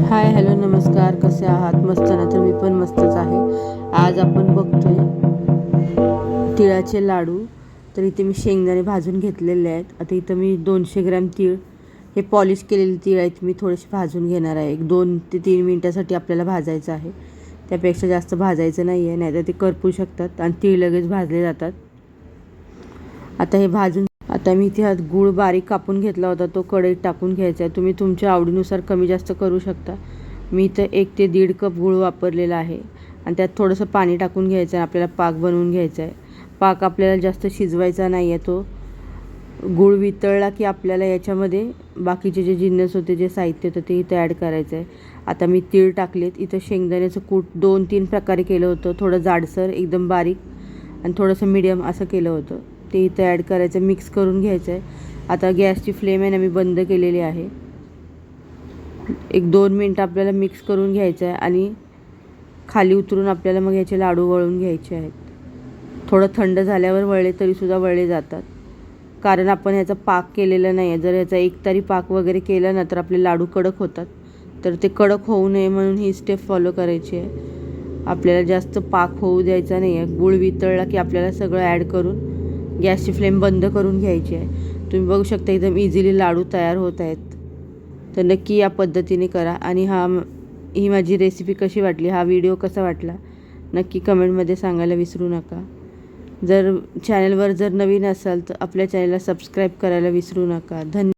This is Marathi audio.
हाय हॅलो नमस्कार. कसे आहात? मस्त ना? तर मी पण मस्तच आहे. आज आपण बघतोय तिळाचे लाडू. तर इथे मी शेंगदाणे भाजून घेतलेले आहेत. आता इथं मी दोनशे ग्रॅम तीळ हे पॉलिश केलेले तीळ आहेत मी थोडेसे भाजून घेणार आहे. एक दोन ते तीन मिनटासाठी आपल्याला भाजायचं आहे. त्यापेक्षा जास्त भाजायचं नाही आहे नाहीतर ते करपू शकतात आणि तीळ लगेच भाजले जातात. आता हे भाजून आता मी इथे गूळ बारीक कापून घेतला होता तो कढईत टाकून घ्यायचा आहे. तुम्ही तुमच्या आवडीनुसार कमी जास्त करू शकता. मी इथं एक ते दीड कप गूळ वापरलेला आहे आणि त्यात थोडंसं पाणी टाकून घ्यायचं आहे आपल्याला पाक बनवून घ्यायचा आहे. पाक आपल्याला जास्त शिजवायचा नाही आहे तो गूळ वितळला की आपल्याला याच्यामध्ये बाकीचे जे जिन्नस होते जे साहित्य होतं ते इथं ॲड करायचं आहे. आता मी तीळ टाकलेत. इथं शेंगदाण्याचं कूट दोन तीन प्रकारे केलं होतं. थोडं जाडसर एकदम बारीक आणि थोडंसं मिडियम असं केलं होतं. ते इथं ॲड करायचं मिक्स करून घ्यायचं आहे आता गॅसची फ्लेम आहे ना मी बंद केलेली आहे. एक दोन मिनटं आपल्याला मिक्स करून घ्यायचं आहे आणि खाली उतरून आपल्याला मग ह्याचे लाडू वळून घ्यायचे आहेत. थोडं थंड झाल्यावर वळले तरीसुद्धा वळले जातात. कारण आपण ह्याचा पाक केलेला नाही आहे जर ह्याचा एक तरी पाक वगैरे केला ना तर आपले लाडू कडक होतात. तर ते कडक होऊ नये म्हणून ही स्टेप फॉलो करायची आहे. आपल्याला जास्त पाक होऊ द्यायचा नाही आहे गुळ वितळला की आपल्याला सगळं ॲड करून गॅसची फ्लेम बंद करून घ्यायची आहे. तुम्ही बघू शकता एकदम इझिली लाडू तयार होत आहेत. तर नक्की या पद्धतीने करा. आणि हा ही माझी रेसिपी कशी वाटली? हा व्हिडिओ कसा वाटला? नक्की कमेंटमध्ये सांगायला विसरू नका. जर चॅनलवर जर नवीन असाल तर आपल्या चॅनलला सबस्क्राईब करायला विसरू नका. धन्य